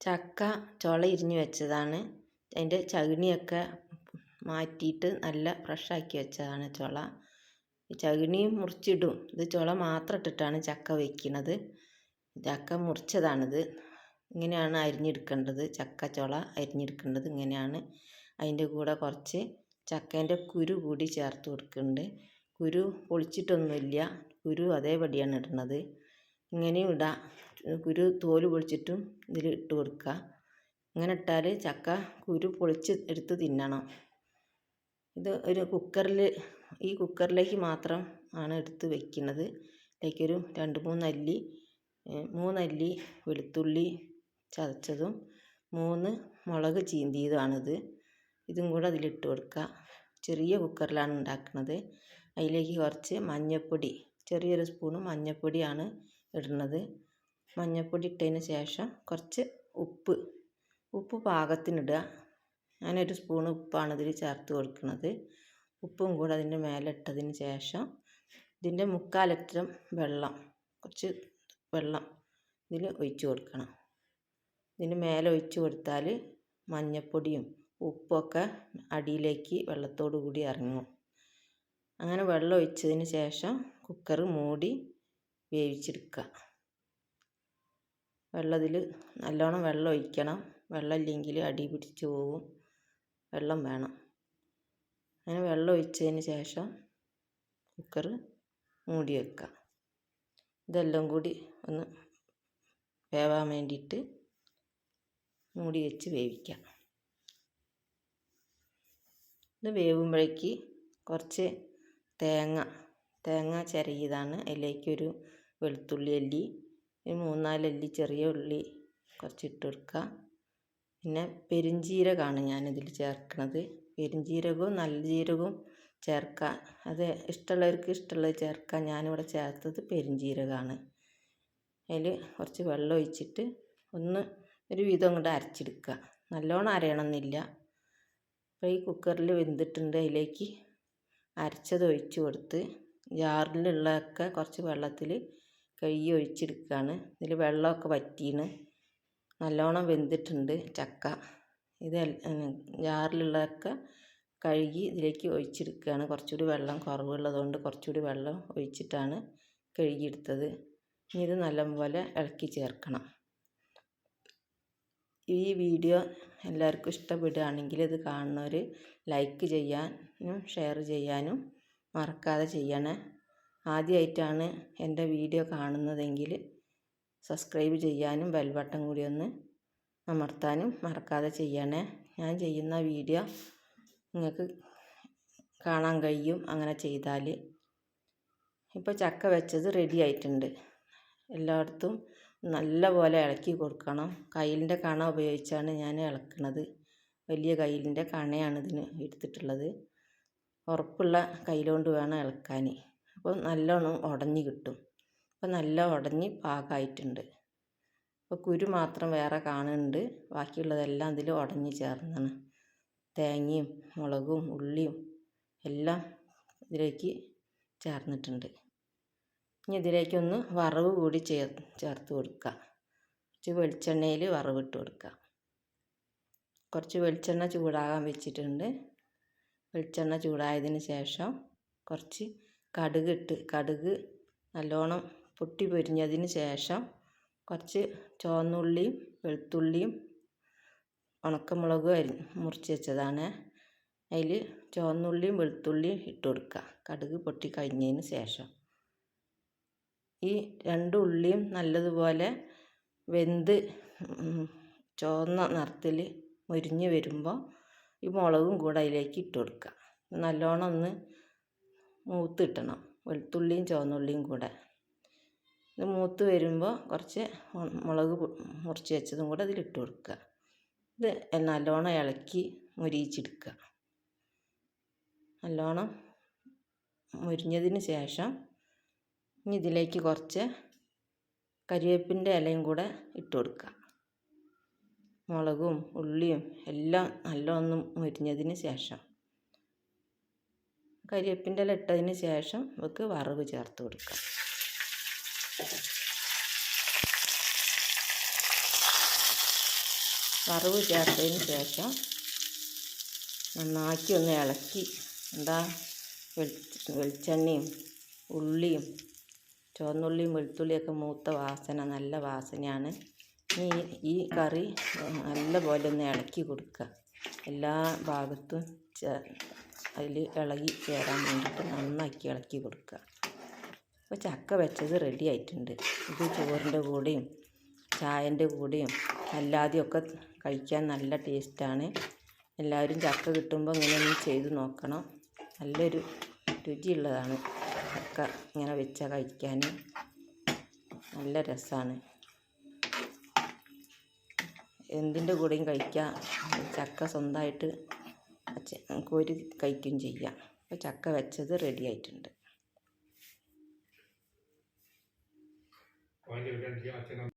ചക്ക ചുള ഇരിഞ്ഞ് വെച്ചതാണ്. അതിന്റെ ചകിണിയൊക്കെ മാറ്റിയിട്ട് നല്ല ഫ്രഷ് ആക്കി വെച്ചതാണ് ചുള. ഈ ചകിണിയും മുറിച്ചിടും. ഇത് ചുള മാത്രം ഇട്ടിട്ടാണ് ചക്ക വയ്ക്കുന്നത് ചക്ക മുറിച്ചതാണിത്. ഇങ്ങനെയാണ് അരിഞ്ഞെടുക്കേണ്ടത്. ചക്ക ചുള അരിഞ്ഞെടുക്കേണ്ടത് ഇങ്ങനെയാണ്. അതിന്റെ കൂടെ കുറച്ച് ചക്കേന്റെ കുരു കൂടി ചേർത്ത് കൊടുക്കുന്നുണ്ട്. കുരു പൊളിച്ചിട്ടൊന്നുമില്ല. കുരു അതേപടിയാണ് ഇടുന്നത്. ഇങ്ങനെയും ഇടാം. കുരു തോൽ പൊളിച്ചിട്ടും ഇതിൽ ഇട്ട് കൊടുക്കുക. ഇങ്ങനെ ഇട്ടാൽ ചക്ക കുരു പൊളിച്ച് എടുത്ത് തിന്നണം. ഇത് ഒരു കുക്കറിൽ ഈ കുക്കറിലേക്ക് മാത്രം ആണ് എടുത്ത് വെക്കുന്നത്. ഇതിലേക്കൊരു രണ്ട് മൂന്നല്ലി മൂന്നല്ലി വെളുത്തുള്ളി ചതച്ചതും മൂന്ന് മുളക് ചീന്തിയതുമാണിത്. ഇതും കൂടെ അതിലിട്ട് കൊടുക്കുക. ചെറിയ കുക്കറിലാണ് ഉണ്ടാക്കുന്നത് അതിലേക്ക് കുറച്ച് മഞ്ഞൾപ്പൊടി ചെറിയൊരു സ്പൂണ് മഞ്ഞൾപ്പൊടിയാണ് ഇടുന്നത്. മഞ്ഞൾപ്പൊടി ഇട്ടതിന് ശേഷം കുറച്ച് ഉപ്പ് ഉപ്പ് പാകത്തിനിടുക. ഞാനൊരു സ്പൂൺ ഉപ്പാണ് ഇതിൽ ചേർത്ത് കൊടുക്കുന്നത്. ഉപ്പും കൂടെ അതിന്റെ മേലെ ഇട്ടതിന് ശേഷം ഇതിന്റെ മുക്കാൽ ലിറ്റർ വെള്ളം കുറച്ച് വെള്ളം ഇതിൽ ഒഴിച്ച് കൊടുക്കണം. ഇതിന് മേലെ ഒഴിച്ച് കൊടുത്താൽ മഞ്ഞൾപ്പൊടിയും ഉപ്പൊക്കെ അടിയിലേക്ക് വെള്ളത്തോടു കൂടി ഇറങ്ങും. അങ്ങനെ വെള്ളം ഒഴിച്ചതിന് ശേഷം കുക്കർ മൂടി വേവിച്ചെടുക്കുക. വെള്ളം ഇതിൽ നല്ലോണം വെള്ളം ഒഴിക്കണം. വെള്ളം ഇല്ലെങ്കിൽ അടി പിടിച്ച് പോകും വെള്ളം വേണം. അങ്ങനെ വെള്ളം ഒഴിച്ചതിന് ശേഷം കുക്കർ മൂടി വെക്കുക ഇതെല്ലാം കൂടി ഒന്ന് വേവാൻ വേണ്ടിയിട്ട് മൂടി വെച്ച് വേവിക്കാം. ഇത് വേവുമ്പോഴേക്ക് കുറച്ച് തേങ്ങ. തേങ്ങ ചിരകിയതാണ്. അതിലേക്കൊരു വെളുത്തുള്ളി അല്ലി ഒരു മൂന്നാൽ അല്ലി ചെറിയ ഉള്ളി കുറച്ച് ഇട്ട് കൊടുക്കുക. പിന്നെ പെരുംജീരകമാണ് ഞാനിതിൽ ചേർക്കുന്നത് പെരുംജീരകവും നല്ല ജീരകവും ചേർക്കുക. അത് ഇഷ്ടമുള്ളവർക്ക് ഇഷ്ടമുള്ളത് ചേർക്കാം ഞാനിവിടെ ചേർത്തത് പെരുംജീരകമാണ് അതിൽ കുറച്ച് വെള്ളം ഒഴിച്ചിട്ട് ഒന്ന് ഒരു വിധം അങ്ങോട്ട് അരച്ചെടുക്കുക. നല്ലോണം അരയണമെന്നില്ല. അപ്പോൾ ഈ കുക്കറിൽ വെന്തിട്ടുണ്ട് അതിലേക്ക് അരച്ചത് ഒഴിച്ച് കൊടുത്ത് ജാറിലുള്ളതൊക്കെ കുറച്ച് വെള്ളത്തിൽ കഴുകി ഒഴിച്ചെടുക്കുകയാണ് ഇതിൽ വെള്ളമൊക്കെ വറ്റീണ്. നല്ലോണം വെന്തിട്ടുണ്ട് ചക്ക. ഇത് ജാറിലുള്ളതൊക്കെ കഴുകി ഇതിലേക്ക് ഒഴിച്ചെടുക്കുകയാണ് കുറച്ചുകൂടി വെള്ളം കുറവുള്ളതുകൊണ്ട് കുറച്ചുകൂടി വെള്ളം ഒഴിച്ചിട്ടാണ് കഴുകിയെടുത്തത്. ഇനി ഇത് നല്ലപോലെ ഇളക്കി ചേർക്കണം. ഈ വീഡിയോ എല്ലാവർക്കും ഇഷ്ടപ്പെടുകയാണെങ്കിൽ ഇത് കാണുന്നവർ ലൈക്ക് ചെയ്യാനും ഷെയർ ചെയ്യാനും മറക്കാതെ ചെയ്യണേ. ആദ്യമായിട്ടാണ് എന്റെ വീഡിയോ കാണുന്നതെങ്കിൽ സബ്സ്ക്രൈബ് ചെയ്യാനും ബെൽ ബട്ടൺ കൂടി ഒന്ന് അമർത്താനും മറക്കാതെ ചെയ്യണേ. ഞാൻ ചെയ്യുന്ന വീഡിയോ നിങ്ങൾക്ക് കാണാൻ കഴിയും. അങ്ങനെ ചെയ്താൽ ഇപ്പോൾ ചക്ക വെച്ചത് റെഡി ആയിട്ടുണ്ട്. എല്ലായിടത്തും നല്ല പോലെ ഇളക്കി കൊടുക്കണം. കയ്യിലിന്റെ കണ ഉപയോഗിച്ചാണ് ഞാൻ ഇളക്കുന്നത് വലിയ കയ്യിലിന്റെ കണയാണ് ഇതിന് എടുത്തിട്ടുള്ളത്. ഉറപ്പുള്ള കയ്യിലുകൊണ്ട് വേണം ഇളക്കാൻ. അപ്പോൾ നല്ലോണം ഉടഞ്ഞ് കിട്ടും. അപ്പോൾ നല്ല ഉടഞ്ഞ് പാകമായിട്ടുണ്ട് അപ്പോൾ കുരു മാത്രം വേറെ കാണുന്നുണ്ട്. ബാക്കിയുള്ളതെല്ലാം ഇതിൽ ഉടഞ്ഞ് ചേർന്നാണ്. തേങ്ങയും മുളകും ഉള്ളിയും എല്ലാം ഇതിലേക്ക് ചേർന്നിട്ടുണ്ട്. ഇനി ഇതിലേക്കൊന്ന് വറവ് കൂടി ചേർ ചേർത്ത് കൊടുക്കുക കുറച്ച് വെളിച്ചെണ്ണയിൽ വറവിട്ട് കൊടുക്കുക കുറച്ച് വെളിച്ചെണ്ണ ചൂടാകാൻ വെച്ചിട്ടുണ്ട്. വെളിച്ചെണ്ണ ചൂടായതിന് ശേഷം കുറച്ച് കടുക് ഇട്ട് കടുക് നല്ലോണം പൊട്ടി പൊരിഞ്ഞതിന് ശേഷം കുറച്ച് ചുവന്നുള്ളിയും വെളുത്തുള്ളിയും ഉണക്കമുളകും അരി മുറിച്ച് വെച്ചതാണ്. അതിൽ ചുവന്നുള്ളിയും വെളുത്തുള്ളിയും ഇട്ട് കൊടുക്കുക. കടുക് പൊട്ടി കഴിഞ്ഞതിന് ശേഷം. ഈ രണ്ട് ഉള്ളിയും നല്ലതുപോലെ വെന്ത് ചുവന്ന നിറത്തിൽ മൊരിഞ്ഞ് വരുമ്പോൾ ഈ മുളകും കൂടെ അതിലേക്ക് ഇട്ട് കൊടുക്കുക. നല്ലോണം ഒന്ന് മൂത്ത് കിട്ടണം വെളുത്തുള്ളിയും ചുവന്നുള്ളിയും കൂടെ. ഇത് മൂത്ത് വരുമ്പോൾ കുറച്ച് മുളക് മുറിച്ച് വെച്ചതും കൂടെ അതിലിട്ട് കൊടുക്കുക. ഇത് നല്ലോണം ഇളക്കി മുരിയിച്ചെടുക്കുക. നല്ലോണം മുരിഞ്ഞതിന് ശേഷം ഇനി ഇതിലേക്ക് കുറച്ച് കരിവേപ്പിന്റെ ഇലയും കൂടെ ഇട്ട് കൊടുക്കുക. മുളകും ഉള്ളിയും എല്ലാം നല്ലോണം മുരിഞ്ഞതിന് ശേഷം. കരിവേപ്പിന്റെ ഇല ഇട്ടതിന് ശേഷം നമുക്ക് വറവ് ചേർത്ത് കൊടുക്കാം. വറവ് ചേർത്തതിന് ശേഷം നന്നാക്കി ഒന്ന് ഇളക്കി എന്താ വെളിച്ച വെളിച്ചെണ്ണയും ഉള്ളിയും ചുവന്നുള്ളിയും വെളുത്തുള്ളിയൊക്കെ മൂത്ത വാസന നല്ല വാസനയാണ്. ഈ ഈ കറി നല്ല പോലെ ഒന്ന് ഇളക്കി കൊടുക്കുക. എല്ലാ ഭാഗത്തും അതിൽ ഇളകി ചേരാൻ വേണ്ടിയിട്ട് നന്നാക്കി ഇളക്കി കൊടുക്കുക. അപ്പോൾ ചക്ക വെച്ചത് റെഡി ആയിട്ടുണ്ട്. ഇത് ചോറിന്റെ കൂടെയും ചായന്റെ കൂടെയും അല്ലാതെയൊക്കെ കഴിക്കാൻ നല്ല ടേസ്റ്റാണ് എല്ലാവരും ചക്ക കിട്ടുമ്പോൾ ഇങ്ങനെ ഒന്ന് ചെയ്ത് നോക്കണം. നല്ലൊരു രുചിയുള്ളതാണ് ചക്ക ഇങ്ങനെ വെച്ച കഴിക്കാൻ. നല്ല രസമാണ്. എന്തിന്റെ കൂടെയും കഴിക്കാം. ചക്ക സ്വന്തമായിട്ട് കോരി കഴിക്കുകയും ചെയ്യാം. അപ്പോൾ ചക്ക വെച്ചത് റെഡി ആയിട്ടുണ്ട്.